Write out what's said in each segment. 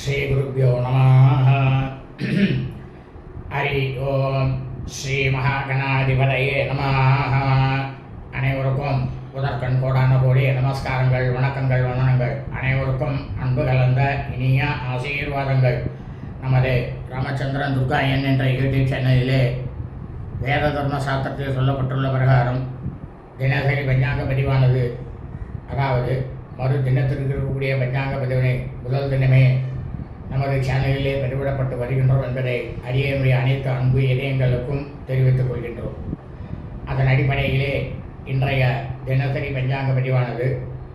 ஸ்ரீகுருப்போ நம ஹரி ஓம் ஸ்ரீ மகாகணாதிபதையே நம அனைவருக்கும் முதற்கண் கோடான கோடி நமஸ்காரங்கள் வணக்கங்கள் வணனங்கள் அனைவருக்கும் அன்பு கலந்த இனிய ஆசீர்வாதங்கள். நமது ராமச்சந்திரன் துர்கா என் என்ற யூடியூப் சேனலிலே வேத தர்ம சாஸ்திரத்தில் சொல்லப்பட்டுள்ள பிரகாரம் தினசரி பஞ்சாங்க பதிவானது. அதாவது மறு தினத்திற்கு இருக்கக்கூடிய பஞ்சாங்க பதிவினை முதல் தினமே நமது சேனலிலே பதிவிடப்பட்டு வருகின்றோம் என்பதை அறியமுடைய அனைத்து அன்பு இதயங்களுக்கும் தெரிவித்துக் கொள்கின்றோம். அதன் அடிப்படையிலே இன்றைய தினசரி பஞ்சாங்க பதிவானது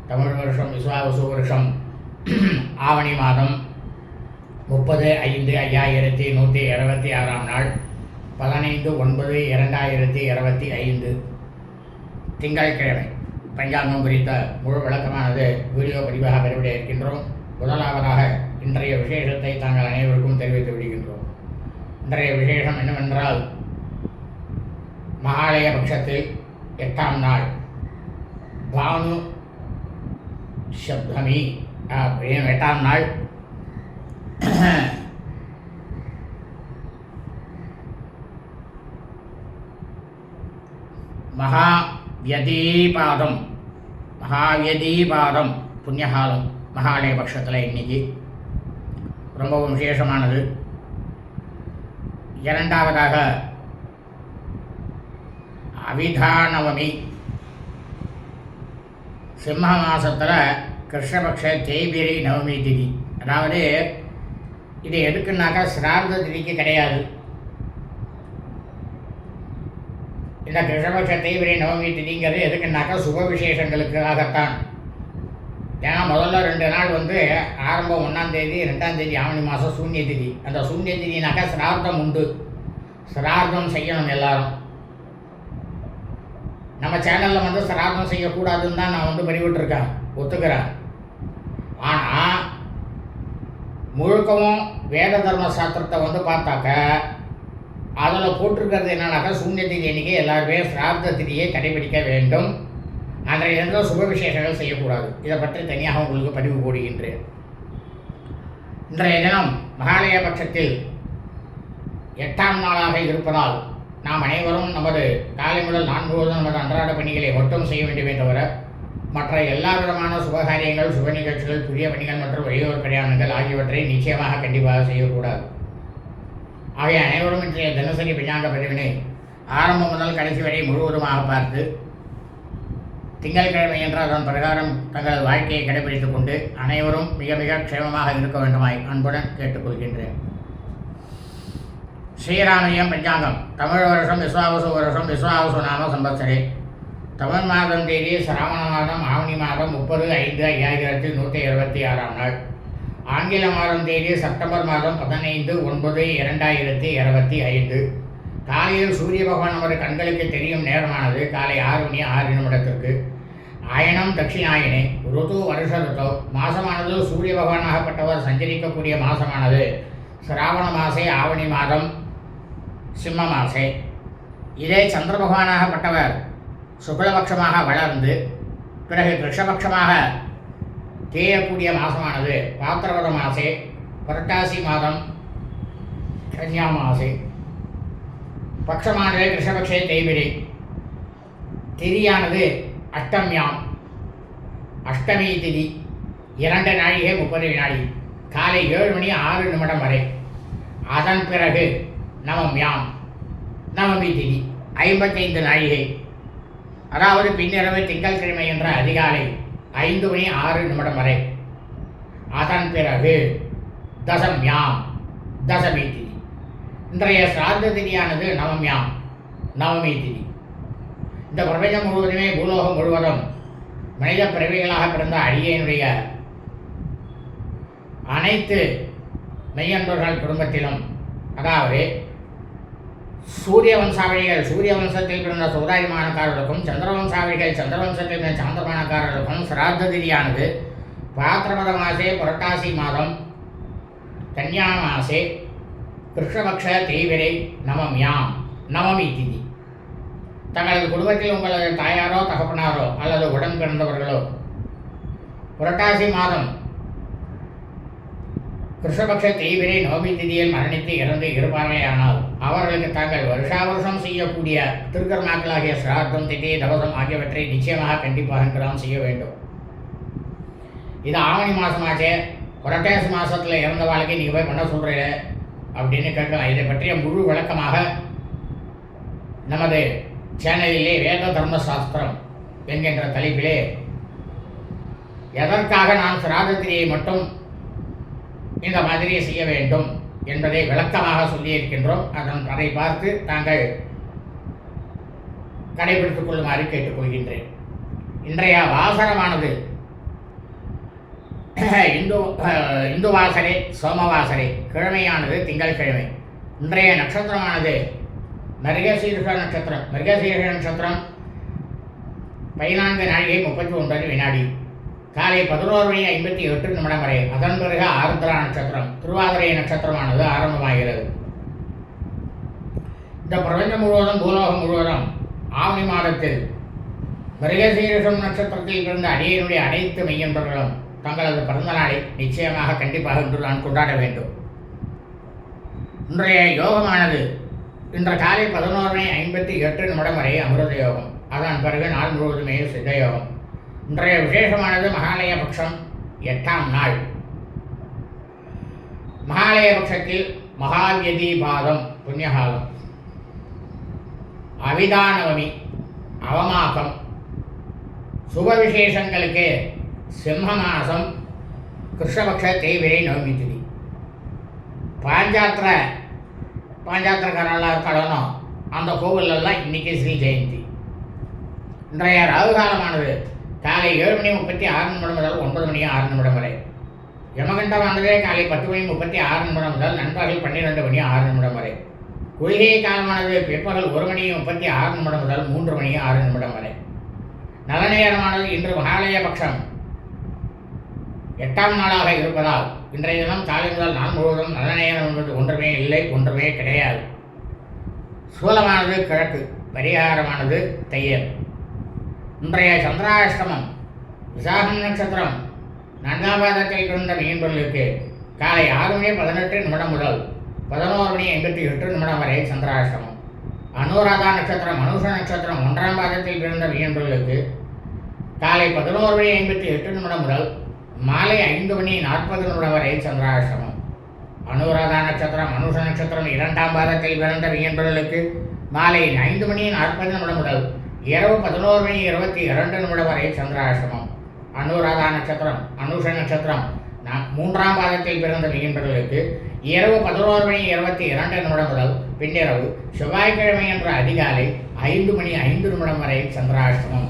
தமிழ் வருஷம் விஸ்வாவசு வருஷம் ஆவணி மாதம் முப்பது ஐந்து ஐயாயிரத்தி நூற்றி இருபத்தி ஆறாம் நாள் பதினைந்து ஒன்பது இரண்டாயிரத்தி இருபத்தி ஐந்து. திங்கட்கிழமை பஞ்சாங்கம் குறித்த முழு விளக்கமானது வீடியோ பதிவாக பதிவிட இருக்கின்றோம். முதலாவதாக இன்றைய விசேஷத்தை தாங்கள் அனைவருக்கும் தெரிவித்து விடுகின்றோம். இன்றைய விசேஷம் என்னவென்றால் மகாலய பட்சத்தில் எட்டாம் நாள் பானு சப்தமி. அப்படின்னு எட்டாம் நாள்? மகா வியதீபாதம் மகாவியதீபாதம் புண்ணியகாலம். மகாலய பட்சத்தில் இன்றைக்கி ரொம்பவும் விசேஷமானது. இரண்டாவதாக அவிதானவமி. சிம்ம மாசத்தில் கிருஷ்ணபக்ஷ தேய்பிரி நவமி திதி. அதாவது இது எதுக்குன்னாக்கா சிரார்த்த திதிக்கு கிடையாது. இந்த கிருஷ்ணபக்ஷ தேய்பிரி நவமி திதிங்கிறது எதுக்குன்னாக்கா சுப விசேஷங்களுக்காகத்தான். ஏன்னா முதல்ல ரெண்டு நாள் வந்து ஆரம்பம் ஒன்றாம் தேதி ரெண்டாம் தேதி ஆவணி மாதம் சூன்ய திதி. அந்த சூன்ய திதினாக்கா சிரார்த்தம் உண்டு. சிரார்த்தம் செய்யணும் எல்லாரும். நம்ம சேனலில் வந்து சிரார்த்தம் செய்யக்கூடாதுன்னு தான் நான் வந்து பதிவிட்டிருக்கேன். ஒத்துக்கிறேன். ஆனால் முழுக்கவும் வேத தர்ம சாஸ்திரத்தை வந்து பார்த்தாக்க அதில் போட்டிருக்கிறது என்னன்னாக்கா சூன்ய திதி அன்றைக்கி எல்லாருமே சிரார்த்த திதியை கடைபிடிக்க வேண்டும். அன்றைய எந்த சுப விசேஷங்கள் செய்யக்கூடாது. இதை பற்றி தனியாக உங்களுக்கு பதிவு போடுகின்றேன். இன்றைய தினம் மகாலய பட்சத்தில் எட்டாம் நாளாக இருப்பதால் நாம் அனைவரும் நமது காலை முதல் நான்கு முழுவதும் நமது அன்றாட பணிகளை மட்டும் செய்ய வேண்டுமே தவிர மற்ற எல்லா விதமான சுபகாரியங்கள் சுப நிகழ்ச்சிகள் புதிய பணிகள் மற்றும் வெளியூர் பிரயாணங்கள் ஆகியவற்றை நிச்சயமாக கண்டிப்பாக செய்யக்கூடாது. ஆகிய அனைவரும் இன்றைய தினசரி பிஞ்சாங்க பதிவினை ஆரம்பம் முதல் கடைசி வரை முழுவதுமாக பார்த்து திங்கட்கிழமை என்ற அதன் பிரகாரம் தங்களது வாழ்க்கையை கடைபிடித்துக் கொண்டு அனைவரும் மிக மிக க்ஷேமமாக இருக்க வேண்டுமாய் அன்புடன் கேட்டுக்கொள்கின்றேன். ஸ்ரீராமயம் பஞ்சாங்கம். தமிழ் வருஷம் விஸ்வாவசு வருஷம் விஸ்வாவசு நாம சம்பத்சரே. தமிழ் மாதம் தேதி சிராவண மாதம் ஆவணி மாதம் முப்பது ஐந்து ஐயாயிரத்தி நூற்றி இருபத்தி ஆறாம் நாள். ஆங்கில மாதம் தேதி செப்டம்பர் மாதம் பதினைந்து ஒன்பது இரண்டாயிரத்தி இருபத்தி ஐந்து. காலையில் சூரிய பகவான் நமது கண்களுக்கு தெரியும் நேரமானது காலை ஆறு மணி ஆறு நிமிடத்திற்கு. ஆயனம் தட்சிணாயனே ருது வருஷ ருத்தோ மாசமானது சூரிய பகவானாகப்பட்டவர் சஞ்சரிக்கக்கூடிய மாசமானது. சிராவண மாசே ஆவணி மாதம் சிம்ம மாசே. இதே சந்திர பகவானாகப்பட்டவர் சுக்லபட்சமாக வளர்ந்து பிறகு கிருஷ்ணபட்சமாக தேயக்கூடிய மாசமானது பாத்திரவத மாசே புரட்டாசி மாதம் கன்யா மாசே. பட்சமானது கிருஷ்ணபக்ஷே தேய்பிரை திதியானது அஷ்டம்யாம். அஷ்டமி திதி இரண்டு நாழிகை முப்பது வினாடி காலை ஏழு மணி ஆறு நிமிடம் வரை. அதன் பிறகு நவம்யாம். நவமி திதி ஐம்பத்தைந்து நாழிகை. அதாவது பின்னிரவு திங்கட்கிழமை என்ற அதிகாலை ஐந்து மணி ஆறு நிமிடம் வரை. அதன் பிறகு தசம்யாம் தசமி திதி. இன்றைய சிராத்த திதியானது நவமியாம் நவமி திதி. இந்த பிரபஞ்சம் முழுவதுமே பூலோகம் முழுவதும் மனித பிறவிகளாக பிறந்த அடியனுடைய அனைத்து மெய்யன்பர்கள் குடும்பத்திலும் அதாவது சூரிய வம்சாவளிகள் சூரிய வம்சத்தில் பிறந்த சௌதாரிமானக்காரர்களுக்கும் சந்திர வம்சாவளிகள் சந்திர வம்சத்தில் பிறந்த சாந்தமானக்காரர்களுக்கும் சிராத்த திதியானது பாத்திரபத மாசே புரட்டாசி மாதம் கன்யா மாசே கிருஷ்ணபக்ஷ தேவிரை நமம் யாம் நவமி திதி தங்களது குடும்பத்தில் உங்களது தாயாரோ தகப்பனாரோ அல்லது உடன் பிறந்தவர்களோ புரட்டாசி மாதம் கிருஷ்ணபக்ஷ தீவிரை நவமி திதியில் மரணித்து இறந்து இருப்பார்களேயானால் அவர்களுக்கு தாங்கள் வருஷா வருஷம் செய்யக்கூடிய திருக்கர்மாக்களாகிய சிராத்தம் திதி தவசம் ஆகியவற்றை நிச்சயமாக கண்டிப்பாக கிராம் செய்ய வேண்டும். இது ஆவணி மாதமாச்சே புரட்டாசி மாதத்தில் இறந்த வாழ்க்கை நீங்கள் போய் பண்ண சொல்கிறீங்க அப்படின்னு கேட்கலாம். இதை பற்றிய முழு விளக்கமாக நமது சேனலிலே வேத தர்ம சாஸ்திரம் என்கின்ற தலைப்பிலே எதற்காக நான் சிராதத்திரியை மட்டும் இந்த மாதிரியை செய்ய வேண்டும் என்பதை விளக்கமாக சொல்லியிருக்கின்றோம். அதன் அதை பார்த்து தாங்கள் கடைபிடித்துக் கொள்ளுமாறு கேட்டுக்கொள்கின்றேன். இன்றைய வாசனமானது இந்து அஹ், இந்து வாசரே சோமவாசரே கிழமையானது திங்கட்கிழமை இன்றைய நட்சத்திரமானது மிருகசீர்ஷ நட்சத்திரம். மிருகசீர்ஷ நட்சத்திரம் பதினான்கு நாழிகை முப்பத்தி ஒன்பது வினாடி. காலை பதினோரு மணி ஐம்பத்தி எட்டு நிமிடம் வரை. அதன் பிறகு ஆருத்ரா நட்சத்திரம். திருவாதிரை நட்சத்திரமானது ஆரம்பமாகிறது. இந்த பிரபஞ்சம் முழுவதும் பூலோகம் முழுவதும் ஆவணி மாதத்தில் மிருகசீரிஷம் நட்சத்திரத்தில் பிறந்த அடியனுடைய அனைத்து மெய்யன்பர்களும் தங்களது பிறந்த நாளை நிச்சயமாக கண்டிப்பாக இன்று நான் கொண்டாட வேண்டும். இன்றைய யோகமானது இன்று காலை பதினோரு மணி ஐம்பத்தி எட்டு நிமிடம் வரை அமிர்த யோகம். அதன் பிறகு நாள் முழுவதுமே சித்த யோகம். இன்றைய விசேஷமானது மகாலய பட்சம் எட்டாம் நாள். மகாலய பட்சத்தில் மகாவியதி பாதம் புண்ணியகாலம். அவிதானவமி அவமாகம். சுப விசேஷங்களுக்கு சிம்மமாசம் கிருஷ்ணபக்ஷ தேய்விரை நவமி திதி பாஞ்சாத்திர பாஞ்சாத்திரக்காரெல்லாம் இருக்காளோ அந்த கோவிலெல்லாம் இன்றைக்கி ஸ்ரீ ஜெயந்தி. இன்றைய ராகு காலமானது காலை ஏழு மணி முப்பத்தி ஆறு நிமிடம் முதல் ஒன்பது மணி ஆறு நிமிடம் வரை. யமகண்டமானது காலை பத்து மணி முப்பத்தி ஆறு நிமிடம் முதல் நண்பகல் பன்னிரெண்டு மணி ஆறு நிமிடம் வரை. குளிகை காலமானது பிற்பகல் ஒரு மணி முப்பத்தி ஆறு நிமிடம் முதல் மூன்று மணி ஆறு நிமிடம் வரை. நல்ல நேரமானது இன்று மகாலய பட்சம் எட்டாம் நாளாக இருப்பதால் இன்றைய தினம் காலை முதல் நாள் முழுவதும் நல்ல நேரம் என்பது ஒன்றுமே இல்லை ஒன்றுமே கிடையாது. சூலமானது கிழக்கு பரிகாரமானது தையல். இன்றைய சந்திராஷ்டமம் விசாகம் நட்சத்திரம் நான்காம் பாதத்தில் பிறந்த மீன்பொருளுக்கு காலை ஆறு மணி பதினெட்டு நிமிடம் முதல் பதினோரு மணி எண்பத்தி எட்டு நிமிடம் வரை சந்திராஷ்டமம். அனுராதா நட்சத்திரம் மனுஷ நட்சத்திரம் ஒன்றாம் பாதத்தில் பிறந்த மீன்பொருளுக்கு காலை பதினோரு மணி ஐம்பத்தி எட்டு நிமிடம் முதல் மாலை ஐந்து மணி நாற்பது நிமிடம் வரை சந்திராஷ்டமம். அனுராதா நட்சத்திரம் மனுஷ நட்சத்திரம் இரண்டாம் பாதத்தில் பிறந்த வியன்பர்களுக்கு மாலை ஐந்து மணி நாற்பது நிமிடம் முதல் இரவு பதினோரு மணி இருபத்தி இரண்டு நிமிடம் வரை சந்திராஷ்டமம். அனுராதா நட்சத்திரம் அனுஷ நட்சத்திரம் மூன்றாம் பாதத்தில் பிறந்த வியன்பர்களுக்கு இரவு பதினோரு மணி இருபத்தி இரண்டு நிமிடம் முதல் பின்னிரவு செவ்வாய்க்கிழமை என்ற அதிகாலை ஐந்து மணி ஐந்து நிமிடம் வரை சந்திராஷ்டமம்.